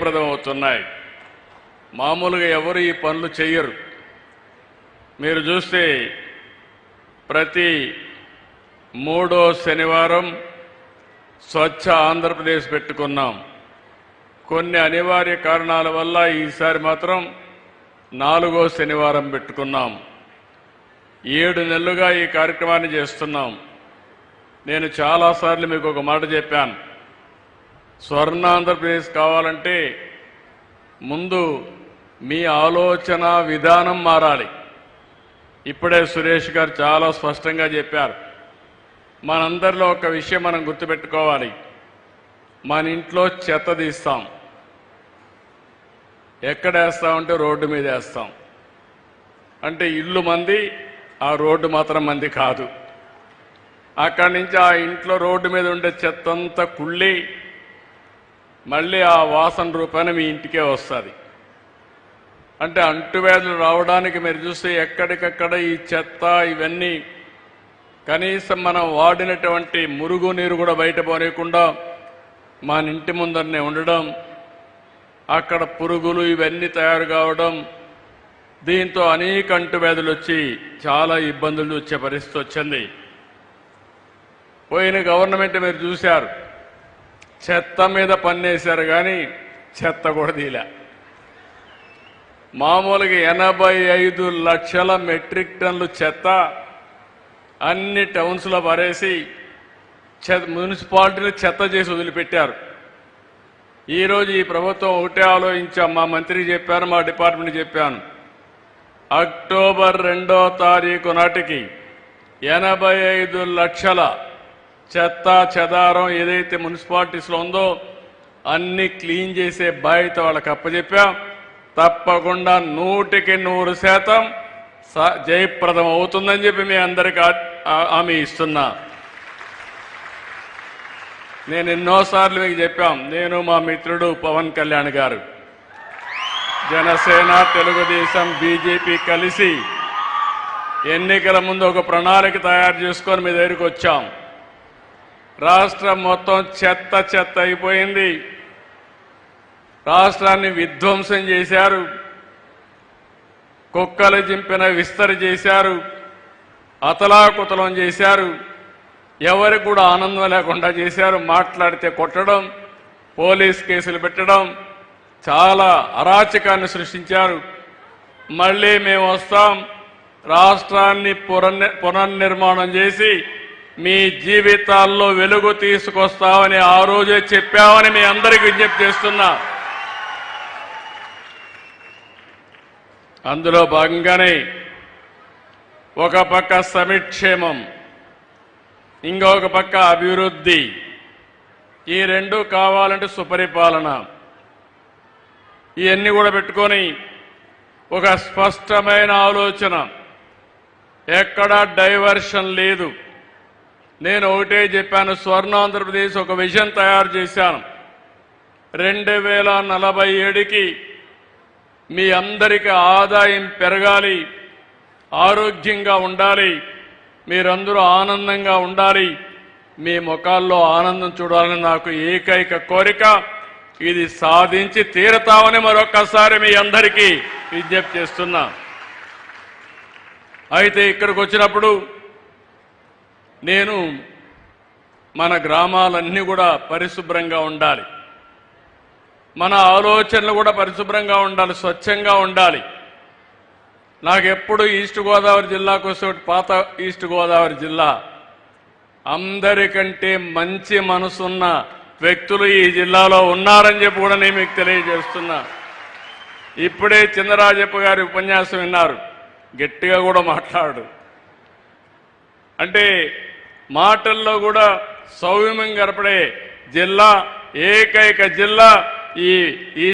ప్రదం అవుతున్నాయి మామూలుగా ఎవరు ఈ పనులు చెయ్యరు. మీరు చూస్తే ప్రతి మూడో శనివారం స్వచ్ఛ ఆంధ్రప్రదేశ్ పెట్టుకున్నాం. కొన్ని అనివార్య కారణాల వల్ల ఈసారి మాత్రం నాలుగో శనివారం పెట్టుకున్నాం. ఏడు నెలలుగా ఈ కార్యక్రమాన్ని చేస్తున్నాం. నేను చాలాసార్లు మీకు ఒక మాట చెప్పాను. స్వర్ణ ఆంధ్రప్రదేశ్ కావాలంటే ముందు మీ ఆలోచన విధానం మారాలి. ఇప్పుడే సురేష్ గారు చాలా స్పష్టంగా చెప్పారు. మనందరిలో ఒక విషయం మనం గుర్తుపెట్టుకోవాలి. మన ఇంట్లో చెత్త తీస్తాం. ఎక్కడ వేస్తామంటే రోడ్డు మీద వేస్తాం. అంటే ఇల్లు మంది ఆ రోడ్డు మాత్రం మంది కాదు. అక్కడి నుంచి ఆ ఇంట్లో రోడ్డు మీద ఉండే చెత్త అంతా కుళ్ళి మళ్ళీ ఆ వాసన రూపాన మీ ఇంటికే వస్తుంది. అంటే అంటువ్యాధులు రావడానికి మీరు చూస్తే ఎక్కడికక్కడ ఈ చెత్త ఇవన్నీ కనీసం మనం వాడినటువంటి మురుగు నీరు కూడా బయట పోనీయకుండా మన ఇంటి ముందరనే ఉండడం అక్కడ పురుగులు ఇవన్నీ తయారు కావడం దీంతో అనేక అంటువ్యాధులు వచ్చి చాలా ఇబ్బందులు వచ్చే పరిస్థితి వచ్చింది. పోయిన గవర్నమెంట్ మీరు చూశారు. చెత్త మీద పన్నేశారు కానీ చెత్త కూడా తీలే. మామూలుగా ఎనభై ఐదు లక్షల మెట్రిక్ టన్లు చెత్త అన్ని టౌన్స్లో పరేసి చెత్త మున్సిపాలిటీని చెత్త చేసి వదిలిపెట్టారు. ఈరోజు ఈ ప్రభుత్వం ఒకటే ఆలోచించాం. మా మంత్రికి చెప్పాను మా డిపార్ట్మెంట్ చెప్పాను. అక్టోబర్ రెండో తారీఖు నాటికి ఎనభై ఐదు లక్షల చెత్త చెదారం ఏదైతే మున్సిపాలిటీస్లో ఉందో అన్ని క్లీన్ చేసే బాధ్యత వాళ్ళకి అప్పచెప్పాం తప్పకుండా నూటికి నూరు శాతం స- జయప్రదం అవుతుందని చెప్పి మీ అందరికి ఆమె హామీ ఇస్తున్నా. నేను ఎన్నోసార్లు మీకు చెప్పాం. నేను మా మిత్రుడు పవన్ కళ్యాణ్ గారు. జనసేన తెలుగుదేశం బీజేపీ కలిసి ఎన్నికల ముందు ఒక ప్రణాళిక తయారు చేసుకొని మీ దగ్గరికి వచ్చాం. రాష్ట్రం మొత్తం చెత్త చెత్త అయిపోయింది. రాష్ట్రాన్ని విధ్వంసం చేశారు. కుక్కలు చింపిన విస్తరి చేశారు. అతలాకుతలం చేశారు. ఎవరికి కూడా ఆనందం లేకుండా చేశారు. మాట్లాడితే కొట్టడం పోలీస్ కేసులు పెట్టడం చాలా అరాచకాన్ని సృష్టించారు. మళ్ళీ మేము వస్తాం. రాష్ట్రాన్ని పునర్ పునర్నిర్మాణం చేసి మీ జీవితాల్లో వెలుగు తీసుకొస్తామని ఆ రోజే చెప్పామని మీ అందరికీ విజ్ఞప్తి చేస్తున్నా. అందులో భాగంగానే ఒక పక్క సమిక్షేమం ఇంకొక పక్క అభివృద్ధి. ఈ రెండు కావాలంటే సుపరిపాలన. ఇవన్నీ కూడా పెట్టుకొని ఒక స్పష్టమైన ఆలోచన. ఎక్కడా డైవర్షన్ లేదు. నేను ఒకటే చెప్పాను స్వర్ణ ఆంధ్రప్రదేశ్ ఒక విజన్ తయారు చేశాను. రెండు వేల నలభై ఏడుకి మీ అందరికి ఆదాయం పెరగాలి ఆరోగ్యంగా ఉండాలి మీరందరూ ఆనందంగా ఉండాలి మీ ముఖాల్లో ఆనందం చూడాలని నాకు ఏకైక కోరిక ఇది సాధించి తీరతామని మరొక్కసారి మీ అందరికీ విజ్ఞప్తి చేస్తున్నా. అయితే ఇక్కడికి వచ్చినప్పుడు నేను మన గ్రామాలన్నీ కూడా పరిశుభ్రంగా ఉండాలి. మన ఆలోచనలు కూడా పరిశుభ్రంగా ఉండాలి స్వచ్ఛంగా ఉండాలి. నాకు ఎప్పుడు ఈస్ట్ గోదావరి జిల్లాకు వచ్చేటి పాత ఈస్ట్ గోదావరి జిల్లా. అందరికంటే మంచి మనసున్న వ్యక్తులు ఈ జిల్లాలో ఉన్నారని చెప్పి కూడా నేను మీకు తెలియజేస్తున్నా. ఇప్పుడే చిన్నరాజప్ప గారి ఉపన్యాసం విన్నారు. గట్టిగా కూడా మాట్లాడు. అంటే మాటల్లో కూడా సౌమ్యం గడపడే జిల్లా ఏకైక జిల్లా ఈ ఈ